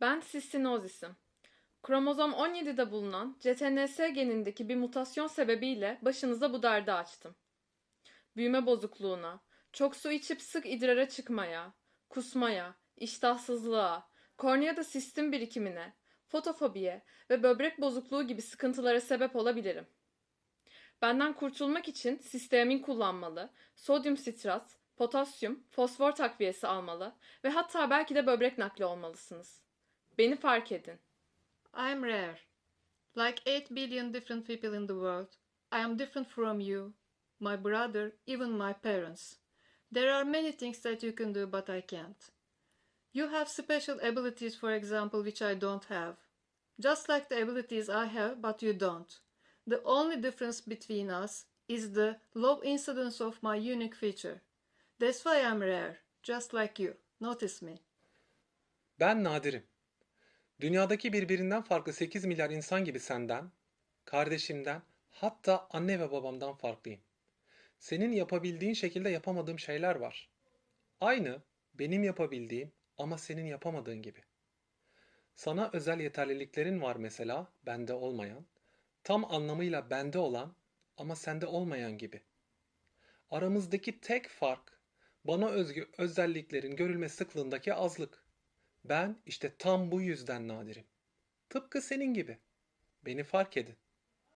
Ben Cystinozis'im. Kromozom 17'de bulunan CTNS genindeki bir mutasyon sebebiyle başınıza bu derdi açtım. Büyüme bozukluğuna, çok su içip sık idrara çıkmaya, kusmaya, iştahsızlığa, korneada sistim birikimine, fotofobiye ve böbrek bozukluğu gibi sıkıntılara sebep olabilirim. Benden kurtulmak için sistemin kullanmalı, sodyum sitrat, potasyum, fosfor takviyesi almalı ve hatta belki de böbrek nakli olmalısınız. Beni fark edin. I'm rare. Like 8 billion different people in the world, I am different from you, my brother, even my parents. There are many things that you can do, but I can't. You have special abilities, for example, which I don't have. Just like the abilities I have, but you don't. The only difference between us is the low incidence of my unique feature. That's why I'm rare, just like you. Notice me. Ben nadirim. Dünyadaki birbirinden farklı 8 milyar insan gibi senden, kardeşimden, hatta anne ve babamdan farklıyım. Senin yapabildiğin şekilde yapamadığım şeyler var. Aynı benim yapabildiğim ama senin yapamadığın gibi. Sana özel yeterliliklerin var mesela, bende olmayan. Tam anlamıyla bende olan ama sende olmayan gibi. Aramızdaki tek fark bana özgü özelliklerin görülme sıklığındaki azlık. Ben işte tam bu yüzden nadirim. Tıpkı senin gibi. Beni fark edin.